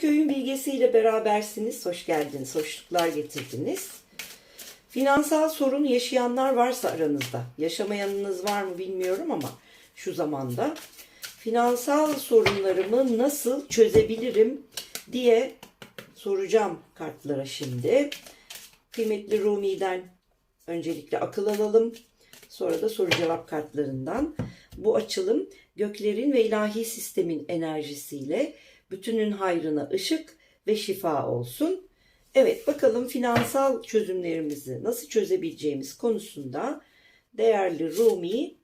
Köyün bilgesiyle berabersiniz. Hoş geldiniz, hoşluklar getirdiniz. Finansal sorun yaşayanlar varsa aranızda, yaşamayanınız var mı bilmiyorum ama şu zamanda finansal sorunlarımı nasıl çözebilirim diye soracağım kartlara şimdi. Kıymetli Rumi'den öncelikle akıl alalım. Sonra da soru cevap kartlarından. Bu açılım göklerin ve ilahi sistemin enerjisiyle bütünün hayrına ışık ve şifa olsun. Evet bakalım finansal çözümlerimizi nasıl çözebileceğimiz konusunda değerli Rumi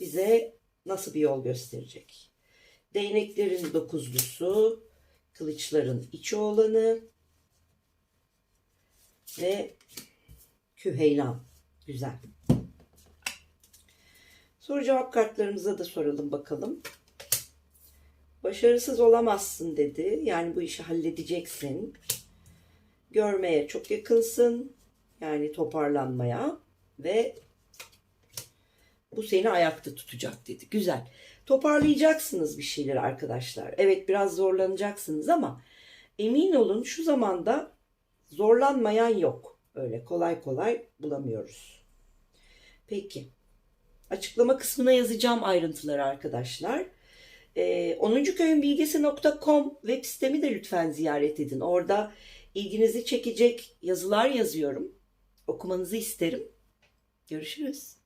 bize nasıl bir yol gösterecek? Değneklerin dokuzlusu, kılıçların içi olanı ve küheylan. Güzel. Soru cevap kartlarımıza da soralım bakalım. Başarısız olamazsın dedi. Yani bu işi halledeceksin. Görmeye çok yakınsın. Yani toparlanmaya ve bu seni ayakta tutacak dedi. Güzel. Toparlayacaksınız bir şeyler arkadaşlar. Evet biraz zorlanacaksınız ama emin olun şu zamanda zorlanmayan yok. Öyle kolay kolay bulamıyoruz. Peki. Açıklama kısmına yazacağım ayrıntıları arkadaşlar. Ee, 10. köyün bilgisi.com web sitemi de lütfen ziyaret edin. Orada ilginizi çekecek yazılar yazıyorum. Okumanızı isterim. Görüşürüz.